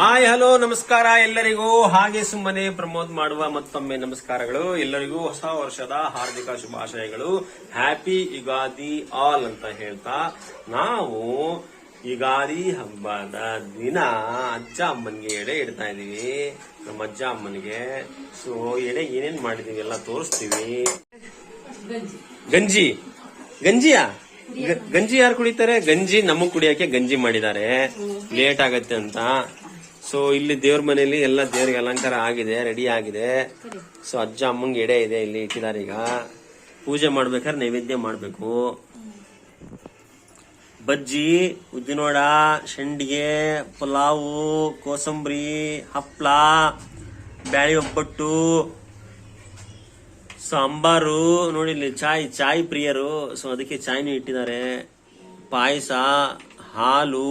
Hi hello ನಮಸ್ಕಾರ ಎಲ್ಲರಿಗೂ. ಹಾಗೆ ಸುಮ್ಮನೆ ಪ್ರಮೋದ್ ಮಾಡುವ ಮತ್ತೊಮ್ಮೆ ನಮಸ್ಕಾರಗಳು. ಎಲ್ಲರಿಗೂ ಹೊಸ ವರ್ಷದ ಹಾರ್ದಿಕ ಶುಭಾಶಯಗಳು. ಹ್ಯಾಪಿ ಯುಗಾದಿ ಆಲ್ ಅಂತ ಹೇಳ್ತಾ ನಾವು ಯುಗಾದಿ ಹಬ್ಬದ ದಿನ ಅಜ್ಜ ಅಮ್ಮನಿಗೆ ಎಡೆ ಇಡ್ತಾ ಇದೀವಿ ನಮ್ಮ ಅಜ್ಜ ಅಮ್ಮನಿಗೆ. ಸೊ ಎಡೆ ಏನೇನ್ ಮಾಡಿದೀವಿ ಎಲ್ಲ ತೋರಿಸ್ತೀವಿ. ಗಂಜಿ. ಗಂಜಿಯಾ? ಗಂಜಿ ಯಾರು ಕುಡಿತಾರೆ? ಗಂಜಿ ನಮಗ್ ಕುಡಿಯಕ್ಕೆ ಗಂಜಿ ಮಾಡಿದ್ದಾರೆ. ಲೇಟ್ ಆಗತ್ತೆ ಅಂತ. ಸೊ ಇಲ್ಲಿ ದೇವ್ರ ಮನೆಯಲ್ಲಿ ಎಲ್ಲ ದೇವ್ರಿಗೆ ಅಲಂಕಾರ ಆಗಿದೆ, ರೆಡಿ ಆಗಿದೆ. ಸೊ ಅಜ್ಜ ಅಮ್ಮಂಗೆ ಎಡೆ ಇದೆ ಇಲ್ಲಿ ಇಟ್ಟಿದ್ದಾರೆ ಈಗ. ಪೂಜೆ ಮಾಡ್ಬೇಕಾದ್ರೆ ನೈವೇದ್ಯ ಮಾಡ್ಬೇಕು. ಬಜ್ಜಿ, ಉದ್ದಿನೋಡ, ಶಂಡಿಗೆ, ಪಲಾವು, ಕೋಸಂಬರಿ, ಹಪ್ಳ, ಬ್ಯಾಳಿ ಒಬ್ಬಟ್ಟು ಸಾಂಬಾರು, ನೋಡಿ ಇಲ್ಲಿ ಚಾಯ್ ಚಾಯ್ ಪ್ರಿಯರು. ಸೊ ಅದಕ್ಕೆ ಚಾಯ್ನು ಇಟ್ಟಿದ್ದಾರೆ. ಪಾಯಸ, ಹಾಲು.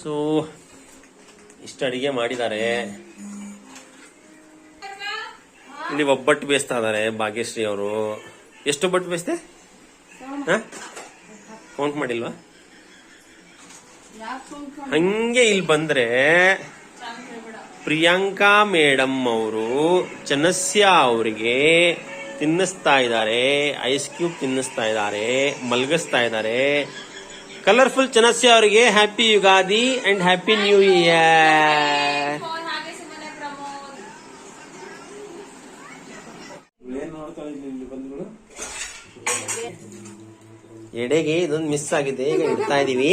ಸೊ ಇಷ್ಟು ಅಡಿಗೆ ಮಾಡಿದ್ದಾರೆ. ಇಲ್ಲಿ ಒಬ್ಬಟ್ಟು ಬೇಯಿಸ್ತಾ ಇದ್ದಾರೆ, ಭಾಗ್ಯಶ್ರೀ ಅವರು. ಎಷ್ಟು ಒಬ್ಬಟ್ಟು ಬೇಯಿಸ್ತೆ ಕೌಂಟ್ ಮಾಡಿಲ್ವಾ? ಹಂಗೆ ಇಲ್ಲಿ ಬಂದ್ರೆ ಪ್ರಿಯಾಂಕಾ ಮೇಡಮ್ ಅವರು ಚನಸ್ಯ ಅವರಿಗೆ ತಿನ್ನಿಸ್ತಾ ಇದ್ದಾರೆ ಐಸ್ ಕ್ಯೂಬ್ ತಿನ್ನಿಸ್ತಾ ಇದ್ದಾರೆ ಮಲಗಿಸ್ತಾ ಇದ್ದಾರೆ. ಕಲರ್ಫುಲ್ ಚನಸ್ಯ ಅವರಿಗೆ happy Ugadi and happy new year ಎಡೆಗೆ ಇದೊಂದು ಮಿಸ್ ಆಗಿದೆ ಈಗ ಇಡ್ತಾ ಇದೀವಿ.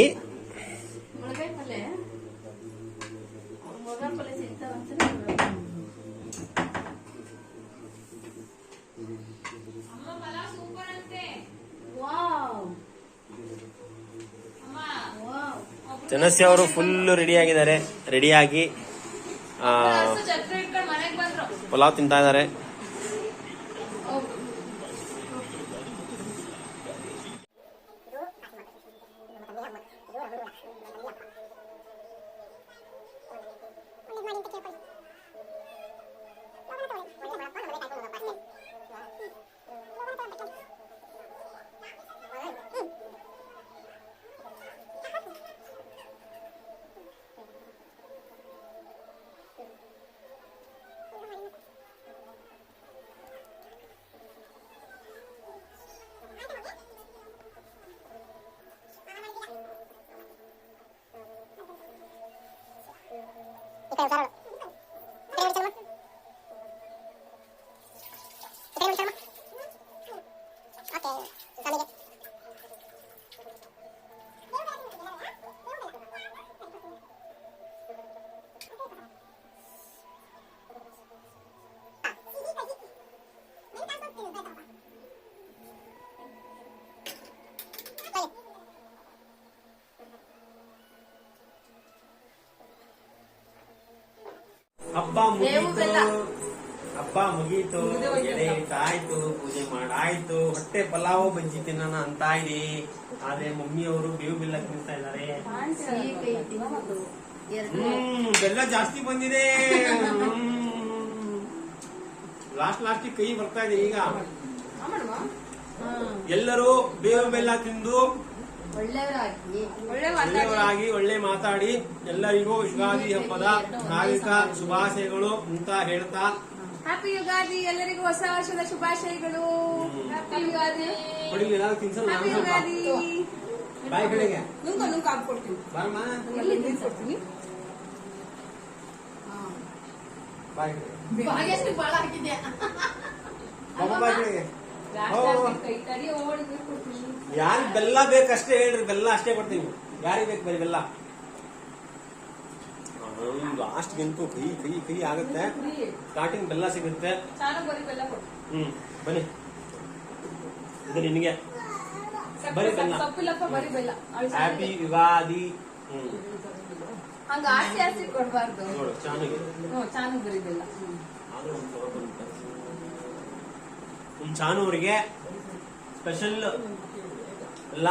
ವಾವ್ ಚನಸ್ಯ ಅವರು ಫುಲ್ ರೆಡಿ ಆಗಿದ್ದಾರೆ. ರೆಡಿಯಾಗಿ ಪಲಾವ್ ತಿಂತಾ ಇದ್ದಾರೆ. 一回押さえ。ಹಬ್ಬ ಮುಗೀತು. ಹಬ್ಬ ಮುಗೀತು. ಎಲೆ ಆಯ್ತು, ಪೂಜೆ ಮಾಡಾಯ್ತು. ಹೊಟ್ಟೆ ಪಲಾವ್ ಬಜ್ಜಿ ತಿನ್ನೋಣ ಅಂತ ಇದೆ ಆದ್ರೆ ಮಮ್ಮಿ ಅವರು ಬೇವು ಬೆಲ್ಲ ತಿಂತಾ ಇದ್ದಾರೆ. ಹ್ಮ್, ಬೆಲ್ಲ ಜಾಸ್ತಿ ಬಂದಿದೆ. ಲಾಸ್ಟ್ ಲಾಸ್ಟ್ ಕೈ ಬರ್ತಾ ಇದೆ ಈಗ. ಎಲ್ಲರೂ ಬೇವು ಬೆಲ್ಲ ತಿಂದು ಒಳ್ಳೆಯವರಾಗಿ. ಒಳ್ಳೆ ಒಳ್ಳೆಯವರಾಗಿ ಒಳ್ಳೆ ಮಾತಾಡಿ ಎಲ್ಲರಿಗೂ ಯುಗಾದಿ ಹಬ್ಬದ ನಾಗರಿಕ ಶುಭಾಶಯಗಳು ಅಂತ ಹೇಳ್ತಾ. ಹ್ಯಾಪಿ ಯುಗಾದಿ ಎಲ್ಲರಿಗೂ ಹೊಸ ವರ್ಷದ ಶುಭಾಶಯಗಳು. ಹ್ಯಾಪಿ ಯುಗಾದಿ ಯುಗಾದಿ ಬಾಯಿ ಕಡೆಗೆ ನುಂಗ ನುಂಗ ಹಾಕ್ಕೊಡ್ತೀನಿ. ಬಾರಮ್ಮ ಎಲ್ಲಿ ತಿನ್ಸ್ಕೊಡ್ತೀನಿ ಬಾಯಿ ಕಡೆಗೆ ಬಾಳ ಹಾಕಿದ್ಯಾ? ಬಾಯಿ ಕಡೆಗೆ ಯಾರಿಗ್ ಬೆಲ್ಲ ಬೇಕಷ್ಟೇ ಹೇಳ್ರಿ ಬೆಲ್ಲ ಅಷ್ಟೇ ಕೊಡ್ತೀವಿ ಯಾರಿಗೆ ಬೇಕು ಬರೀ ಬೆಲ್ಲ? ಲಾಸ್ಟ್ ಗಂಟು ಕೈ ಕೈ ಕೈ ಆಗುತ್ತೆ. ಸ್ಟಾರ್ಟಿಂಗ್ ಬೆಲ್ಲ ಸಿಗುತ್ತೆ. ಹ್ಮ್ ಬನ್ನಿ. ಇದು ನಿನಗೆ. ಬರೀ ಬೆಲ್ಲ. ಹ್ಯಾಪಿ ವಿವಾದಿ ಯುಗಾದಿ ಹ್ಮ್. ನೋಡು ಚಾನಿಗೆ ಹ್ಞೂ ಚಾನು ಬರೀ ಬೆಲ್ಲ ಆದ್ರೂ ಒಂದ್ ಸ್ವಲ್ಪ ಬರುತ್ತೆ. ನಮ್ ಚಾನು ಅವರಿಗೆ ಸ್ಪೆಷಲ್ ಎಲ್ಲ.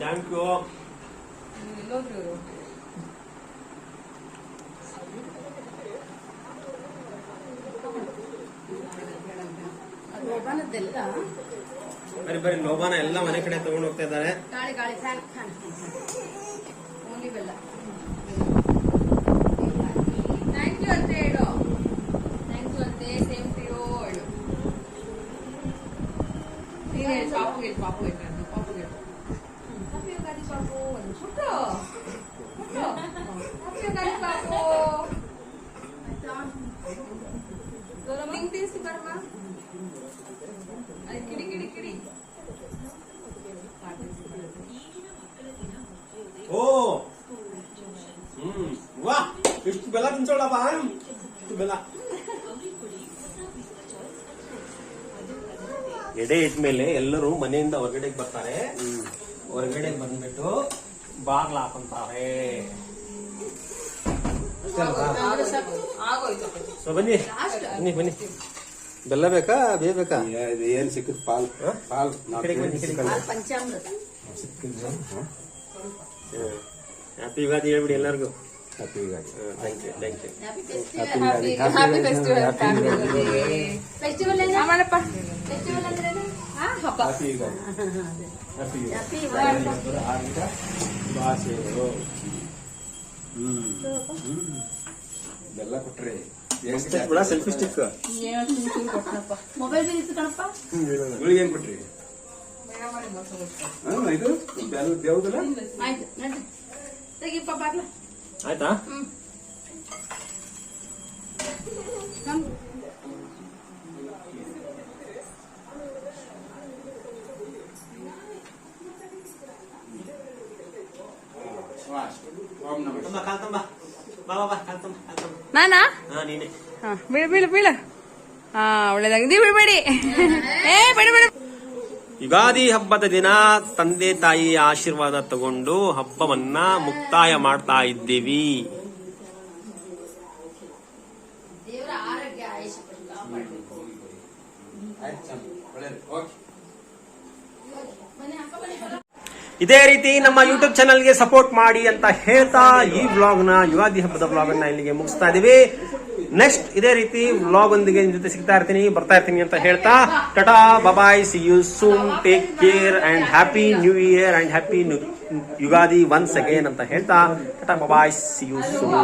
ಥ್ಯಾಂಕ್ ಯು ಬರೀ ಬರೀ ಲೋಬಾನ ಎಲ್ಲ ಮನೆ ಕಡೆ ತಗೊಂಡು ಹೋಗ್ತಾ ಇದ್ದಾರೆ. ಗಾಳಿ ಗಾಳಿ ಫ್ಯಾನ್ ಫ್ಯಾನ್ ಓನ್ಲಿ ಬೆಲ್ಲ. ಥ್ಯಾಂಕ್ ಯು ಅಂತ ಹೇಳು. ನೀನು ಹೇಳು ಪಾಪು ಹೇಳು ಪಾಪು ಹೇಳು ನಾನು ಪಾಪು ಹೇಳು ಹ್ಯಾಪಿ ಯುಗಾದಿ ಪಾಪು ಒಂದು ಪುಟ್ಟು ಹ್ಯಾಪಿ ಯುಗಾದಿ ಪಾಪು ನಿಂಗೆ ತಿನ್ಸಿ ಬರಮ್ಮ ಅದು ಕಿಡಿ ಕಿಡಿ ಕಿಡಿ ಓ ಹ್ಮ್ ವಾ ಇಷ್ಟು ಬೆಲ್ಲ ತಿನ್ಸೋಳಪ್ಪ ಇಷ್ಟು ಬೆಲ್ಲ ಎಡೆ ಇಟ್ಮೇಲೆ ಎಲ್ಲರೂ ಮನೆಯಿಂದ ಹೊರಗಡೆಗೆ ಬರ್ತಾರೆ. ಹೊರಗಡೆ ಬಂದ್ಬಿಟ್ಟು ಬಾಗ್ಲ ಹಾಕೊಂತಾರೆ. ಸೊ ಬನ್ನಿ. ಬನ್ನಿ ಬನ್ನಿ. ಬೆಲ್ಲ ಬೇಕಾ? ಬೇ ಬೇಕಾ? ಇದು ಏನ್ ಸಿಕ್ಕಿತು ಪಾಲ್ ಪಾಲ್. ಹ್ಯಾಪಿ ಯುಗಾದಿ ಹೇಳ್ಬಿಡಿ ಎಲ್ಲರಿಗೂ. Happy Ugadi. Thank you thank you happy happy festival festival ಮಾಡಪ್ಪ ಫೆಸ್ಟಿವಲ್ ಅಂದ್ರೆ ಹಾ ಹಬ್ಬ happy Ugadi happy Ugadi happy Ugadi ಹಾರ್ದಿಕ ಶುಭಾಶಯಗಳು ಹ್ಮ್. ಕೊಟ್ರಿ ಬೆಲ್ಲ ಕೊಟ್ರೆ ಸೆಲ್ಫಿ ಸ್ಟಿಕ್ ಮೊಬೈಲ್ ಗುಳಿಗೆ ಏನ್ ಕೊಟ್ರಿ? ಇದು? ಆಯ್ತಾ ಆಯ್ತು ನಡಿ ತೆಗಿಪ್ಪ ಬಾಗ್ಲ ಆಯ್ತಾ ಹ್ಮ್ ನಮ್ ಓಂ ನಮಃ ತಮ್ಮ ಕಾಲ್ ತಮ್ಮ ಬಾ ಬಾ ಬಾ ಕಾಲ್ ತಮ್ಮ ಕಾಲ್ ತಮ್ಮ ನಾನಾ? ಹಾ ನೀನೆ. ಹಾ, ಬೀಳು ಬೀಳು ಬೀಳು. ಹಾ ಒಳ್ಳೇದಾಗ. ನೀವು ಬಿಡ್ಬೇಡಿ. ಏ ಬಿಡು ಬಿಡು. ಯುಗಾದಿ ಹಬ್ಬದ ದಿನ ತಂದೆ ತಾಯಿ ಆಶೀರ್ವಾದ ತಗೊಂಡು ಹಬ್ಬವನ್ನ ಮುಕ್ತಾಯ ಮಾಡ್ತಾ ಇದ್ದೀವಿ. ಆಯ್ತು ಚಂದ ಒಳ್ಳೇದು. ಓಕೆ ಬನ್ನಿ ಅಕ್ಕ ಬನ್ನಿ ಬರೋ. ಇದೇ ರೀತಿ ನಮ್ಮ ಯೂಟ್ಯೂಬ್ ಚಾನಲ್ಗೆ ಸಪೋರ್ಟ್ ಮಾಡಿ ಅಂತ ಹೇಳ್ತಾ ಈ ವ್ಲಾಗ್ನ ಯುಗಾದಿ ಹಬ್ಬದ ವ್ಲಾಗ್ ಅನ್ನ ಇಲ್ಲಿಗೆ ಮುಗಿಸ್ತಾ ಇದೀವಿ. ನೆಕ್ಸ್ಟ್ ಇದೇ ರೀತಿ ವ್ಲಾಗ್ ಒಂದಿಗೆ ನಿಮ್ ಜೊತೆ ಸಿಗ್ತಾ ಇರ್ತೀನಿ, ಬರ್ತಾ ಇರ್ತೀನಿ ಅಂತ ಹೇಳ್ತಾ. Tata bye bye see you soon take care and happy new year and happy Ugadi once again ಅಂತ ಹೇಳ್ತಾ. Tata bye bye see you soon